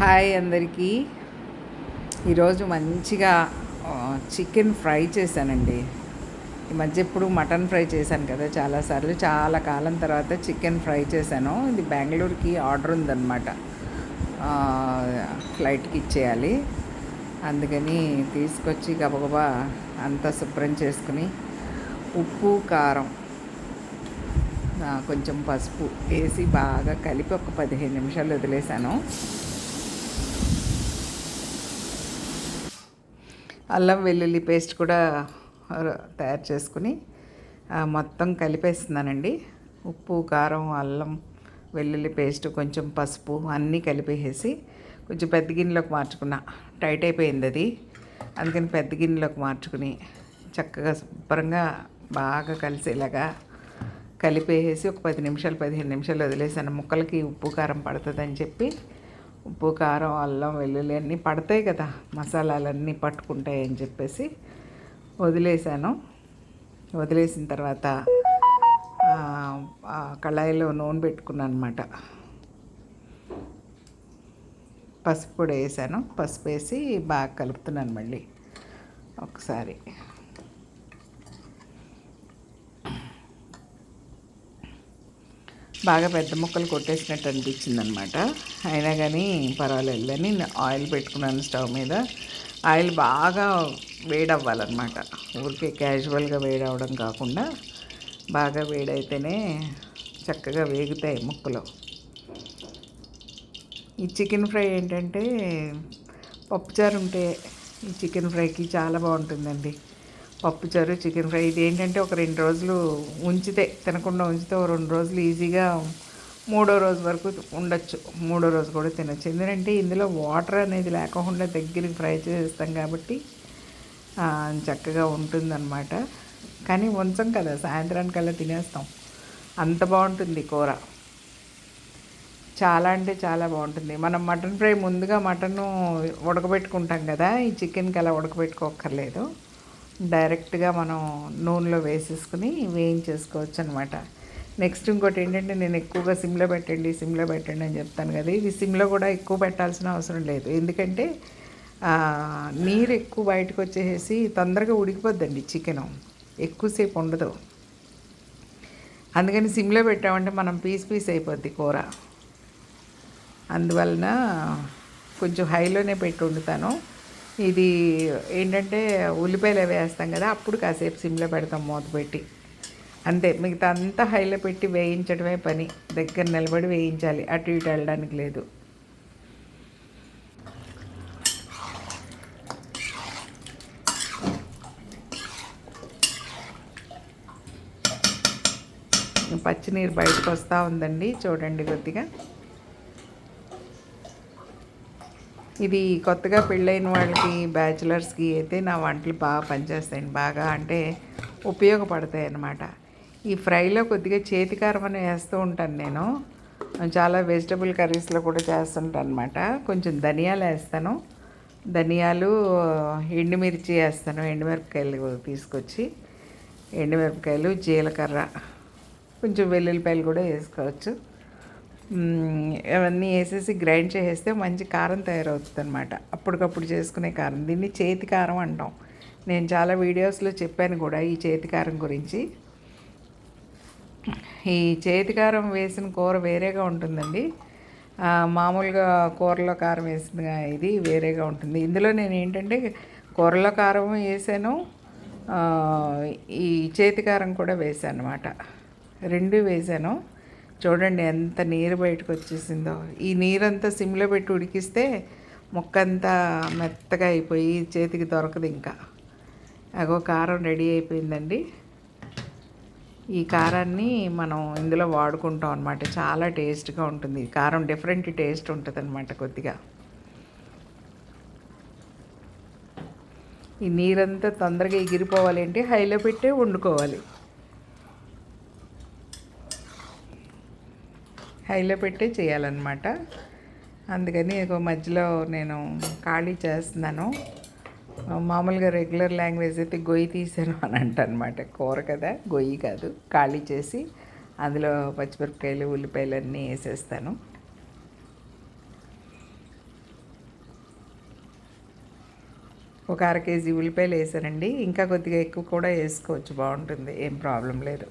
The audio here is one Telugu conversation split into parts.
హాయ్ అందరికీ. ఈరోజు మంచిగా చికెన్ ఫ్రై చేశానండి. ఈ మధ్య ఎప్పుడు మటన్ ఫ్రై చేశాను కదా చాలాసార్లు. చాలా కాలం తర్వాత చికెన్ ఫ్రై చేశాను. ఇది బెంగళూరుకి ఆర్డర్ ఉందన్నమాట. ఫ్లైట్కి ఇచ్చేయాలి. అందుకని తీసుకొచ్చి గబగబా అంతా శుభ్రం చేసుకుని ఉప్పు కారం కొంచెం పసుపు వేసి బాగా కలిపి ఒక పదిహేను నిమిషాలు వదిలేసాను అల్లం వెల్లుల్లి పేస్ట్ కూడా తయారు చేసుకుని మొత్తం కలిపేస్తున్నానండి. ఉప్పు కారం అల్లం వెల్లుల్లి పేస్ట్ కొంచెం పసుపు అన్నీ కలిపేసి కొంచెం పెద్ద గిన్నెలోకి మార్చుకున్నా. టైట్ అయిపోయింది అది. అందుకని పెద్ద గిన్నెలోకి మార్చుకుని చక్కగా శుభ్రంగా బాగా కలిసేలాగా కలిపేసి ఒక పది నిమిషాలు పదిహేను నిమిషాలు వదిలేసాను. ముక్కలకి ఉప్పు కారం పడుతుందని చెప్పి ఉప్పు కారం అల్లం వెల్లుల్లి అన్నీ పడతాయి కదా మసాలాలన్నీ పట్టుకుంటాయి అని చెప్పేసి వదిలేసాను వదిలేసిన తర్వాత కళాయిలో నూనె పెట్టుకున్నాను అనమాట పసుపు కూడా వేసాను. పసుపు వేసి బాగా కలుపుతున్నాను మళ్ళీ. ఒకసారి. బాగా పెద్ద ముక్కలు కొట్టేసినట్టు అనిపించింది అనమాట అయినా కానీ పర్వాలేదని ఆయిల్ పెట్టుకున్నాను స్టవ్ మీద. ఆయిల్ బాగా వేడవ్వాలన్నమాట. ఊరికే క్యాజువల్గా వేడవడం కాకుండా బాగా వేడైతేనే చక్కగా వేగుతాయి ముక్కలు. ఈ చికెన్ ఫ్రై ఏంటంటే పప్పుచారు ఉంటే ఈ చికెన్ ఫ్రైకి చాలా బాగుంటుందండి. పప్పుచారు చికెన్ ఫ్రై ఇది ఏంటంటే ఒక రెండు రోజులు ఉంచితే తినకుండా ఉంచితే ఒక రెండు రోజులు ఈజీగా మూడో రోజు వరకు ఉండొచ్చు. మూడో రోజు కూడా తినొచ్చు. ఎందుకంటే ఇందులో వాటర్ అనేది లేకుండా దగ్గరికి ఫ్రై చేస్తాం కాబట్టి చక్కగా చక్కగా ఉంటుందన్నమాట. కానీ ఉంచం కదా సాయంత్రానికల్లా తినేస్తాం. అంత బాగుంటుంది కూర. చాలా అంటే చాలా బాగుంటుంది. మనం మటన్ ఫ్రై ముందుగా మటన్ ఉడకబెట్టుకుంటాం కదా ఈ చికెన్కి అలా ఉడకబెట్టుకోక్కర్లేదు. డైరెక్ట్గా మనం నూనెలో వేసేసుకుని వేయించేసుకోవచ్చు అనమాట నెక్స్ట్ ఇంకోటి ఏంటంటే నేను ఎక్కువగా సిమ్లో పెట్టండి సిమ్లో పెట్టండి అని చెప్తాను కదా. ఇది సిమ్లో కూడా ఎక్కువ పెట్టాల్సిన అవసరం లేదు. ఎందుకంటే నీరు ఎక్కువ బయటకు వచ్చేసి తొందరగా ఉడికిపోద్దండి చికెను. ఎక్కువసేపు ఉండదు. అందుకని సిమ్లో పెట్టామంటే మనం పీస్ పీస్ అయిపోద్ది కూర. అందువలన కొంచెం హైలోనే పెట్టి వండుతాను. ఇది ఏంటంటే ఉల్లిపాయలు అవి వేస్తాం కదా అప్పుడు కాసేపు సిమ్లో పెడతాం మూత పెట్టి. అంతే మిగతా అంతా హైలో పెట్టి వేయించడమే పని. దగ్గర నిలబడి వేయించాలి అటు ఇటు వెళ్ళడానికి లేదు. పచ్చినీరు బయటకు వస్తూ ఉందండి చూడండి కొద్దిగా. ఇది కొత్తగా పెళ్ళైన వాళ్ళకి బ్యాచిలర్స్కి అయితే నా వంటలు బాగా పనిచేస్తాయండి బాగా అంటే ఉపయోగపడతాయి అన్నమాట. ఈ ఫ్రైలో కొద్దిగా చేతికారం అని వేస్తూ ఉంటాను నేను. చాలా వెజిటబుల్ కర్రీస్లో కూడా చేస్తుంటాను అనమాట కొంచెం ధనియాలు వేస్తాను. ధనియాలు ఎండుమిర్చి వేస్తాను. ఎండుమిరపకాయలు తీసుకొచ్చి ఎండుమిరపకాయలు జీలకర్ర కొంచెం వెల్లుల్లిపాయలు కూడా వేసుకోవచ్చు. అవన్నీ వేసేసి గ్రైండ్ చేసేస్తే మంచి కారం తయారవుతుంది అనమాట అప్పటికప్పుడు చేసుకునే కారం. దీన్ని చేతి కారం అంటాం. నేను చాలా వీడియోస్లో చెప్పాను కూడా ఈ చేతి కారం గురించి. ఈ చేతి కారం వేసిన కూర వేరేగా ఉంటుందండి. మామూలుగా కూరలో కారం వేసిన ఇది వేరేగా ఉంటుంది. ఇందులో నేను ఏంటంటే కూరలో కారం వేసాను. ఈ చేతి కారం కూడా వేసాను అనమాట రెండు వేసాను. చూడండి ఎంత నీరు బయటకు వచ్చేసిందో. ఈ నీరంతా సిమ్లో పెట్టి ఉడికిస్తే ముక్కంతా మెత్తగా అయిపోయి చేతికి దొరకదు ఇంకా. అగో కారం రెడీ అయిపోయిందండి. ఈ కారాన్ని మనం ఇందులో వాడుకుంటాం అనమాట చాలా టేస్ట్గా ఉంటుంది. కారం డిఫరెంట్ టేస్ట్ ఉంటుంది అనమాట కొద్దిగా. ఈ నీరంతా తొందరగా ఎగిరిపోవాలి అంటే హైలో పెట్టే వండుకోవాలి. హైలో పెట్టే చేయాలన్నమాట. అందుకని మధ్యలో నేను ఖాళీ చేస్తున్నాను. మామూలుగా రెగ్యులర్ లాంగ్వేజ్ అయితే గొయ్యి తీసాను అని అంటనమాట కూర కదా గొయ్యి కాదు ఖాళీ చేసి అందులో పచ్చిమిరపకాయలు ఉల్లిపాయలు అన్నీ వేసేస్తాను. ఒక అర కేజీ ఉల్లిపాయలు వేసానండి. ఇంకా కొద్దిగా ఎక్కువ కూడా వేసుకోవచ్చు బాగుంటుంది ఏం ప్రాబ్లం లేదు.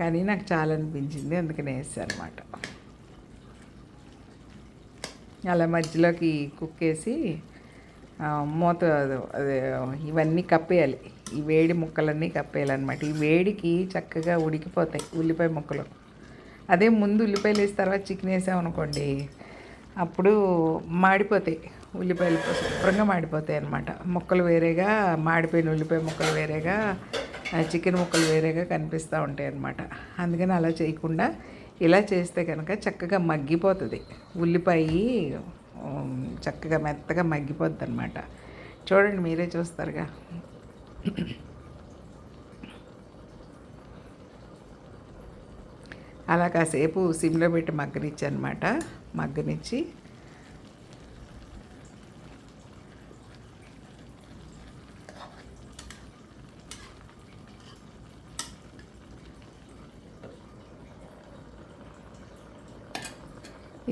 కానీ నాకు చాలా అనిపించింది అందుకనే వేసాను అనమాట అలా మధ్యలోకి కుక్ వేసి మూత అదే ఇవన్నీ కప్పేయాలి. ఈ వేడి ముక్కలన్నీ కప్పేయాలన్నమాట. ఈ వేడికి చక్కగా ఉడికిపోతాయి ఉల్లిపాయ ముక్కలు. అదే ముందు ఉల్లిపాయలు వేసిన తర్వాత చికెన్ వేసామనుకోండి అప్పుడు మాడిపోతాయి ఉల్లిపాయలు. శుభ్రంగా మాడిపోతాయి అన్నమాట. ముక్కలు వేరేగా మాడిపోయిన ఉల్లిపాయ ముక్కలు వేరేగా చికెన్ ముక్కలు వేరేగా కనిపిస్తూ ఉంటాయి అన్నమాట అందుకని అలా చేయకుండా ఇలా చేస్తే కనుక చక్కగా మగ్గిపోతుంది. ఉల్లిపాయ చక్కగా మెత్తగా మగ్గిపోద్ది అనమాట చూడండి మీరే చూస్తారుగా. అలా కాసేపు సిమ్లో పెట్టి మగ్గనిచ్చి అనమాట మగ్గనిచ్చి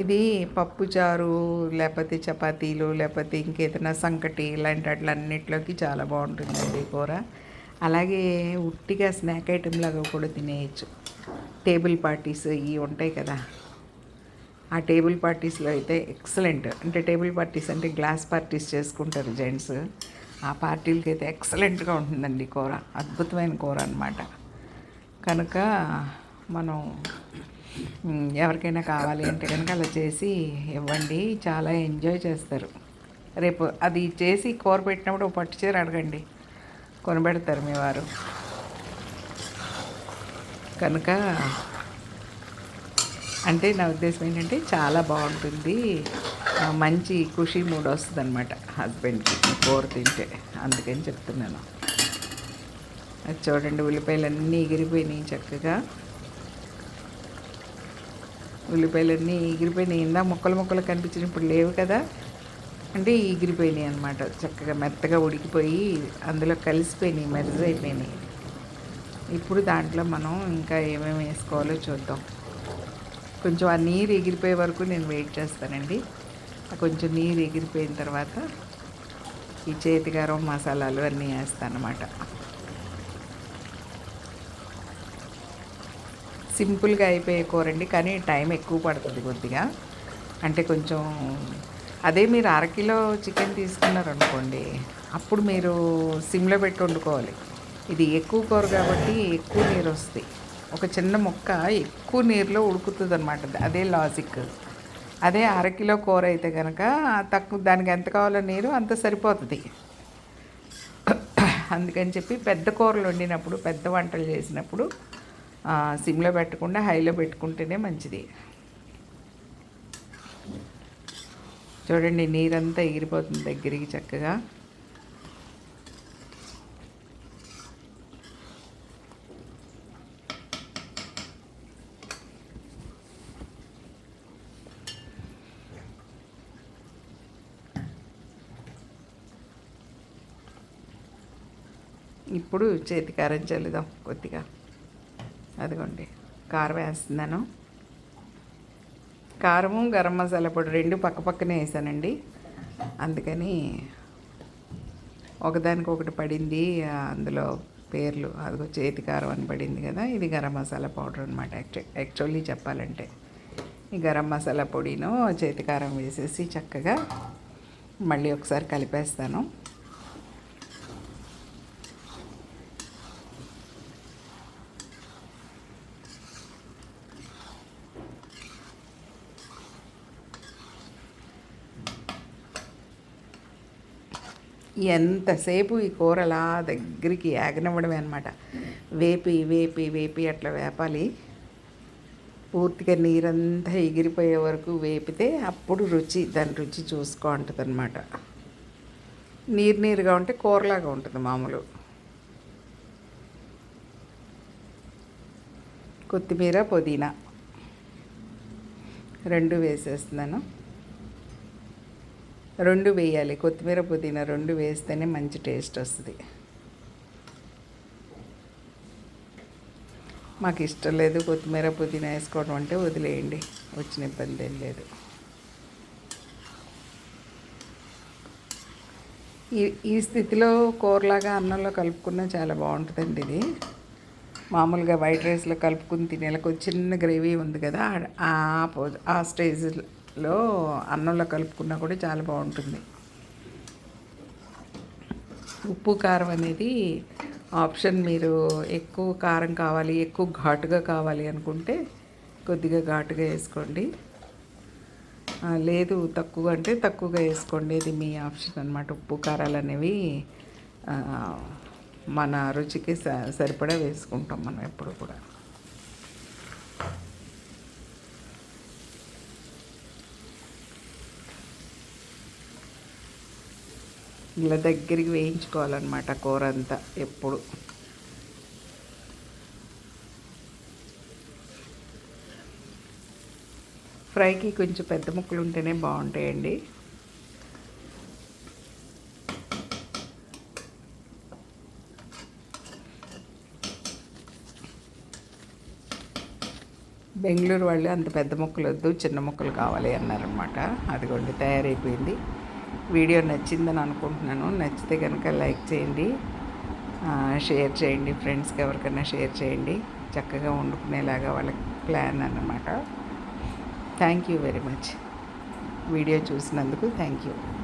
ఇది పప్పు చారు లేకపోతే చపాతీలు లేకపోతే ఇంకేదైనా సంకటి ఇలాంటి అట్లన్నిట్లోకి చాలా బాగుంటుందండి కూర. అలాగే ఉట్టిగా స్నాక్ ఐటెం లాగా కూడా తినేయచ్చు. టేబుల్ పార్టీస్ ఇవి ఉంటాయి కదా. ఆ టేబుల్ పార్టీస్లో అయితే ఎక్సలెంట్. అంటే టేబుల్ పార్టీస్ అంటే గ్లాస్ పార్టీస్ చేసుకుంటారు జెంట్స్. ఆ పార్టీలకి అయితే ఎక్సలెంట్గా ఉంటుందండి కూర. అద్భుతమైన కూర అనమాట కనుక మనం ఎవరికైనా కావాలి అంటే కనుక అలా చేసి ఇవ్వండి. చాలా ఎంజాయ్ చేస్తారు. రేపు అది చేసి కూర పెట్టినప్పుడు ఒక పట్టు చీర అడగండి. కొనబెడతారు మీ వారు. కనుక అంటే నా ఉద్దేశం ఏంటంటే చాలా బాగుంటుంది. మంచి ఖుషి మూడ్ వస్తుంది అనమాట హస్బెండ్కి కూర తింటే. అందుకని చెప్తున్నాను. అది చూడండి ఉల్లిపాయలు అన్నీ ఎగిరిపోయినాయి చక్కగా. ఉల్లిపాయలన్నీ ఎగిరిపోయినాయి. ఇందా ముక్కలు ముక్కలు కనిపించిన ఇప్పుడు లేవు కదా. అంటే ఎగిరిపోయినాయి అనమాట చక్కగా మెత్తగా ఉడికిపోయి అందులో కలిసిపోయినాయి మెరుజ్ అయిపోయినాయి. ఇప్పుడు దాంట్లో మనం ఇంకా ఏమేమి వేసుకోవాలో చూద్దాం. కొంచెం ఆ నీరు ఎగిరిపోయే వరకు నేను వెయిట్ చేస్తానండి. కొంచెం నీరు ఎగిరిపోయిన తర్వాత ఈ చేతిగారం మసాలాలు అన్నీ వేస్తాను అనమాట సింపుల్గా అయిపోయే కూరండి కానీ టైం ఎక్కువ పడుతుంది కొద్దిగా. అంటే కొంచెం అదే మీరు అరకిలో చికెన్ తీసుకున్నారనుకోండి అప్పుడు మీరు సిమ్లో పెట్టి వండుకోవాలి. ఇది ఎక్కువ కూర కాబట్టి ఎక్కువ నీరు వస్తుంది ఒక చిన్న ముక్క ఎక్కువ నీరులో ఉడుకుతుంది అనమాట అదే లాజిక్. అదే అరకిలో కూర అయితే కనుక తక్కువ దానికి ఎంత కావాలో నీరు అంత సరిపోతుంది. అందుకని చెప్పి పెద్ద కూరలు వండినప్పుడు పెద్ద వంటలు చేసినప్పుడు సిమ్లో పెట్టకుండా హైలో పెట్టుకుంటేనే మంచిది. చూడండి నీరంతా ఎగిరిపోతుంది దగ్గరికి చక్కగా. ఇప్పుడు చేతికారం చల్లుదాం కొద్దిగా. అదిగోండి కారం వేస్తున్నాను. కారము గరం మసాలా పొడి రెండు పక్క పక్కనే వేసానండి. అందుకని ఒకదానికొకటి పడింది అందులో పేర్లు అదిగో చేతి కారం అని పడింది కదా ఇది గరం మసాలా పౌడర్ అనమాట యాక్చువల్లీ చెప్పాలంటే ఈ గరం మసాలా పొడిను చేతి కారం వేసేసి చక్కగా మళ్ళీ ఒకసారి కలిపేస్తాను. ఎంతసేపు ఈ కూర అలా దగ్గరికి యాగనివ్వడమే అనమాట వేపి వేపి వేపి అట్లా వేపాలి. పూర్తిగా నీరంతా ఎగిరిపోయే వరకు వేపితే అప్పుడు రుచి దాని రుచి చూసుకో ఉంటుంది అనమాట నీరు నీరుగా ఉంటే కూరలాగా ఉంటుంది మామూలు. కొత్తిమీర పుదీనా రెండు వేసేస్తున్నాను. రెండు వేయాలి. కొత్తిమీర పుదీనా రెండు వేస్తేనే మంచి టేస్ట్ వస్తుంది. మాకు ఇష్టం లేదు కొత్తిమీర పుదీనా వేసుకోవడం అంటే వదిలేయండి. వచ్చిన ఇబ్బంది ఏం లేదు. ఈ ఈ స్థితిలో కూరలాగా అన్నంలో కలుపుకున్నా చాలా బాగుంటుందండి ఇది. మామూలుగా వైట్ రైస్లో కలుపుకుని తినేలకు చిన్న గ్రేవీ ఉంది కదా ఆ స్టేజ్లో లో అన్నంలో కలుపుకున్నా కూడా చాలా బాగుంటుంది. ఉప్పు కారం అనేది ఆప్షన్ మీరు ఎక్కువ కారం కావాలి ఎక్కువ ఘాటుగా కావాలి అనుకుంటే కొద్దిగా ఘాటుగా వేసుకోండి. లేదు తక్కువ అంటే తక్కువగా వేసుకోండి. ఇది మీ ఆప్షన్ అనమాట ఉప్పు కారాలు అనేవి మన రుచికి స సరిపడా వేసుకుంటాం మనం ఎప్పుడు కూడా. ఇలా దగ్గరికి వేయించుకోవాలన్నమాట కూర అంతా ఎప్పుడు. ఫ్రైకి కొంచెం పెద్ద ముక్కలు ఉంటేనే బాగుంటాయండి. బెంగళూరు వాళ్ళు అంత పెద్ద ముక్కలు వద్దు చిన్న ముక్కలు కావాలి అన్నారనమాట అదిగోండి తయారైపోయింది. వీడియో నచ్చిందని అనుకుంటున్నాను. నచ్చితే కనుక లైక్ చేయండి. షేర్ చేయండి. ఫ్రెండ్స్కి ఎవరికైనా షేర్ చేయండి. చక్కగా వండుకునేలాగా వాళ్ళకి ప్లాన్ అన్నమాట. Thank you very much. Video చూసినందుకు థ్యాంక్ యూ.